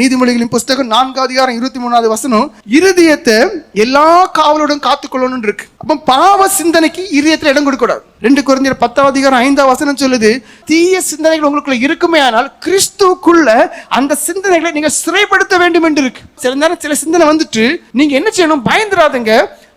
நீதிமொழிகளின் புஸ்தகம் நான்கு அதிகாரம் இருபத்தி மூணாவது வசனம் இருதயத்தை எல்லா காவலோடும் காத்துக்கொள்ளணும் இருக்கு. அப்ப பாவ சிந்தனைக்கு இருதயத்தில் இடம் கொடுக்கூடாது ரெண்டு குறைஞ்சர் பத்தாவது அதிகாரம் ஐந்தாவது வசனம் சொல்லுது தீய சிந்தனைகள் உங்களுக்குள்ள இருக்குமே ஆனால் கிறிஸ்துவுக்குள்ள அந்த சிந்தனைகளை நீங்க சிறைப்படுத்த வேண்டும் என்று இருக்கு. சில நேரம் சில சிந்தனை வந்துட்டு நீங்க என்ன செய்யணும்? பயந்துராதுங்க.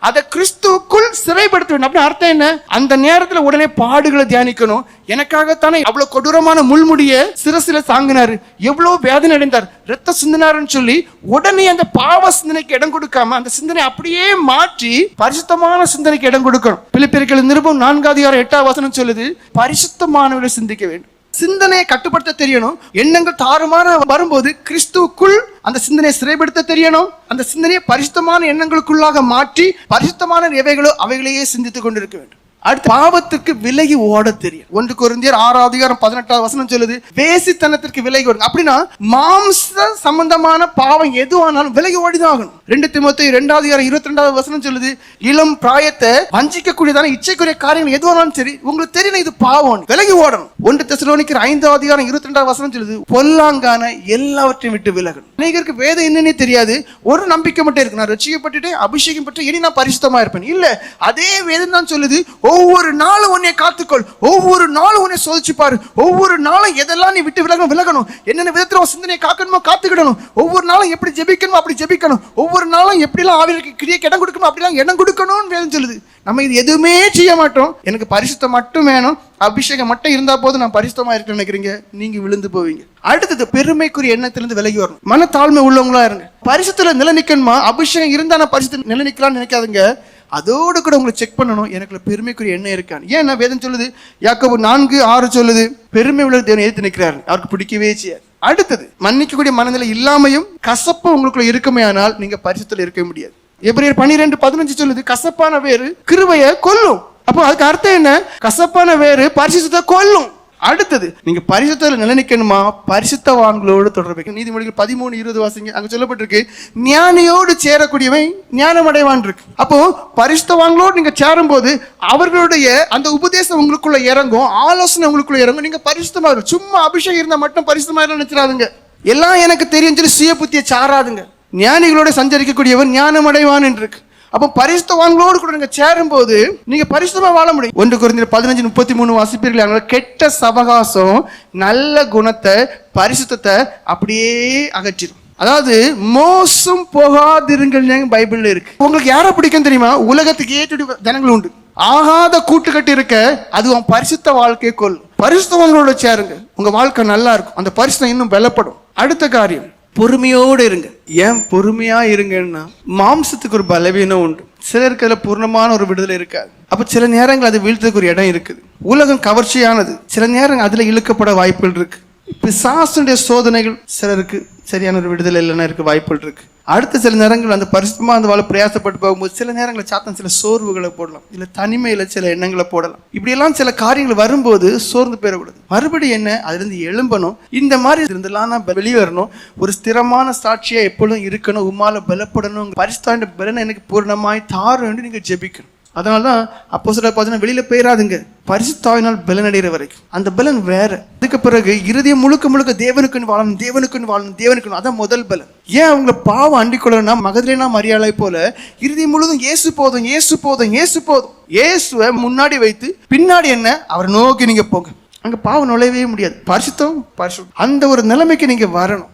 அதை கிறிஸ்துவுக்குள் சிறைப்படுத்த வேண்டும் அப்படின்னு அர்த்தம் என்ன? அந்த நேரத்துல உடனே பாடுகளை தியானிக்கணும். எனக்காகத்தானே அவ்வளவு கொடூரமான முள்முடிய சிரசில சாங்கினாரு. எவ்வளவு வேதனை அடைந்தார். ரத்த சிந்தினாருன்னு சொல்லி உடனே அந்த பாவ சிந்தனைக்கு இடம் கொடுக்காம அந்த சிந்தனை அப்படியே மாற்றி பரிசுத்தமான சிந்தனைக்கு இடம் கொடுக்கணும். பிலிப்பியர்கள் நிருபம் நான்காவது ஆறு எட்டாவது வசனம் சொல்லுது பரிசுத்தமானவரை சிந்திக்க வேண்டும். சிந்தனையை கட்டுப்படுத்த தெரியணும். எண்ணங்கள் தாறுமாற வரும்போது கிறிஸ்துவுக்குள் அந்த சிந்தனையை சிறைப்படுத்த தெரியணும். அந்த சிந்தனையை பரிசுத்தமான எண்ணங்களுக்குள்ளாக மாற்றி பரிசுத்தமான எவைகளோ அவைகளையே சிந்தித்துக் கொண்டிருக்க வேண்டும். அடுத்து பாவத்துக்கு விலகி ஓட தெரியும். ஒன்று குருந்தியர் ஆறாவது அதிகாரம் பதினெட்டாவது வசனம் சொல்லுது வேசித்தனத்திற்கு விலகி ஓடுங்க. அப்படின்னா மாம்ச சம்பந்தமான பாவம் எதுவானாலும் விலகி ஓடிதான் ஆகணும். ரெண்டு திமுத்தி ரெண்டாவது அதிகாரம் இருபத்தி ரெண்டாவது வசனம் சொல்லுது இளம் பிராயத்தை வஞ்சிக்கக்கூடியதான இச்சைக்குரிய காரியங்கள் எதுவானாலும் சரி உங்களுக்கு தெரியல இது பாவம் விலகி ஓடணும். ஒன்று தெசலோனிக்கிற ஐந்தாவது அதிகாரம் இருபத்தி ரெண்டாவது வசனம் சொல்லுது பொல்லாங்கான எல்லாவற்றையும் விட்டு விலகணும். அநேகருக்கு வேதம் என்னன்னே தெரியாது. ஒரு நம்பிக்கை மட்டும் இருக்கு. நான் ரட்சிக்கப்பட்டுட்டு அபிஷேகம் பற்றி இனி நான் பரிசுத்தமா இருப்பேன் இல்ல அதே வேதம் தான் சொல்லுது ஒவ்வொரு நாளும் உன்னை காத்துக்கொள். ஒவ்வொரு நாளும் உன்னை சோதிச்சு பாரு. ஒவ்வொரு நாளும் எதெல்லாம் நீ விட்டு விலகணும் விலகணும்? என்னென்ன விதத்தில் உன் சிந்தனையை காக்கணுமோ காத்துக்கிடணும். ஒவ்வொரு நாளும் எப்படி ஜெபிக்கணுமோ அப்படி ஜெபிக்கணும். ஒவ்வொரு நாளும் எப்படிலாம் ஆவிற்கு கிரியைக்கு இடம் கொடுக்கணும் அப்படிலாம் இடம் கொடுக்கணும்னு வேணும் சொல்லுது. நம்ம இது எதுவுமே செய்ய மாட்டோம். எனக்கு பரிசுத்தம் மட்டும் வேணும். அபிஷேகம் மட்டும் இருந்தா போதும் நான் பரிசுத்தமா இருக்கேன்னு நினைக்கிறீங்க? நீங்க விழுந்து போவீங்க. அடுத்தது பெருமைக்குரிய எண்ணத்திலிருந்து விலகி வரணும். மனத்தாழ்மை உள்ளவங்களா இருங்க. பரிசுத்துல நிலநிக்கணுமா? அபிஷேகம் இருந்தா நான் பரிசுத்த நிலநிக்கலாம்னு நினைக்காதுங்க. அதோடு கூட உங்களை செக் பண்ணணும். எனக்கு பெருமைக்குரிய என்ன இருக்கான்னு ஏன் வேதம் சொல்லுது? யாக்கோ நான்கு ஆறு சொல்லுது. பெருமை உள்ள தேவனை ஏற்று நிற்கிறார். அவருக்கு பிடிக்கவே செய்யாது அடுத்தது மன்னிக்கக்கூடிய மனநிலை இல்லாமையும் கசப்பு உங்களுக்குள்ள இருக்குமே ஆனால் நீங்க பரிசுத்தில் இருக்க முடியாது. எப்ரியர் பனிரெண்டு பதினஞ்சு சொல்லுது கசப்பான வேறு கிருவையை கொல்லும். அப்போ அதுக்கு அர்த்தம் என்ன? கசப்பான வேறு பரிசுத்தை கொல்லும். அடுத்தது நீங்க பரிசுத்தத்தில் நிலைநிற்கணுமா பரிசுத்தவான்களோடு தொடர்பு நீதிமொழிகள் பதிமூணு இருபது வாசிங்க. அங்க சொல்லப்பட்டிருக்கு ஞானியோடு சேரக்கூடியவன் ஞானம் அடைவான் இருக்கு அப்போ பரிசுத்தவான்களோடு நீங்க சேரும்போது அவர்களுடைய அந்த உபதேசம் உங்களுக்குள்ள இறங்கும் ஆலோசனை உங்களுக்குள்ள இறங்கும். நீங்க பரிசுத்தமா இருக்கும் சும்மா அபிஷேகம் இருந்தால் மட்டும் பரிசுத்தமா நினைச்சிடாதுங்க. எல்லாம் எனக்கு தெரியும் சொல்லி சுய புத்தியை சாராதுங்க. ஞானிகளோட சஞ்சரிக்கக்கூடியவன் ஞானம் அடைவான் என்று இருக்கு அப்போ பரிசுத்தவான்களோடு கூட நீங்க சேரும்போது நீங்க பரிசுத்தமா வாழ முடியும். ஒன்று குறைந்த பதினஞ்சு முப்பத்தி மூணு வாசிப்பீர்கள் கெட்ட சவகாசம் நல்ல குணத்தை பரிசுத்தத்தை அப்படியே அகற்றிடும். அதாவது மோசம் போகாதிருங்கள் பைபிள்ல இருக்கு. உங்களுக்கு யாரை பிடிக்கும் தெரியுமா? உலகத்துக்கு ஏற்றடி ஜனங்கள் உண்டு. ஆகாத கூட்டுக்கட்டு இருக்க அது உன் பரிசுத்த வாழ்க்கையை கொள்ளும் பரிசுத்தவங்களோட சேருங்க உங்க வாழ்க்கை நல்லா இருக்கும். அந்த பரிசுத்தம் இன்னும் பலப்படும் அடுத்த காரியம். பொறுமையோடு இருங்க. ஏன் பொறுமையா இருங்கன்னா மாம்சத்துக்கு ஒரு பலவீனம் உண்டு. சிலருக்கு அதில் பூர்ணமான ஒரு விடுதலை இருக்காது. அப்போ சில நேரங்கள் அது வீழ்த்ததுக்கு ஒரு இடம் இருக்குது. உலகம் கவர்ச்சியானது. சில நேரங்கள் அதில் இழுக்கப்பட வாய்ப்புகள் இருக்கு. பிசாசுடைய சோதனைகள் சிலருக்கு சரியான ஒரு விடுதலை இல்லைன்னா இருக்க வாய்ப்புகள் இருக்கு. அடுத்த சில நேரங்கள் அந்த பரிசுமா அந்த வாழ பிரயாசப்பட்டு போகும்போது சில நேரங்களில் சாத்தன் சில சோர்வுகளை போடலாம். இல்ல தனிமையில சில எண்ணங்களை போடலாம். இப்படியெல்லாம் சில காரியங்கள் வரும்போது சோர்ந்து போயிடக்கூடாது. மறுபடியும் என்ன? அதிலிருந்து எழும்பணும். இந்த மாதிரி இருந்தெல்லாம் நான் வெளியே வரணும் ஒரு ஸ்திரமான சாட்சியா எப்பொழுதும் இருக்கணும். உமால பலப்படணும் பரிசுத்தாண்ட பலனை எனக்கு பூர்ணமாய் தாரும் என்று நீங்க ஜெபிக்கணும். அதனால தான் அப்போ சில பார்த்தீங்கன்னா வெளியில் போயிடாதுங்க பரிசுத்தாவினால் பலன் அடைகிற வரைக்கும். அந்த பலன் வேற. அதுக்கு பிறகு இறுதியை முழுக்க முழுக்க தேவனுக்குன்னு வாழணும் தேவனுக்குன்னு வாழணும் தேவனுக்குன்னு. அதான் முதல் பலன். ஏன் அவங்கள பாவம் அண்டிக்கொள்ளனா மகதிரேனா மரியாதை போல இறுதி முழுதும் இயேசு போதும் ஏசு போதும் ஏசு போதும். ஏசுவை முன்னாடி வைத்து பின்னாடி என்ன? அவரை நோக்கி நீங்கள் போங்க. அங்கே பாவம் நுழையவே முடியாது. பரிசுத்தம் பரிசு. அந்த ஒரு நிலைமைக்கு நீங்கள் வரணும்.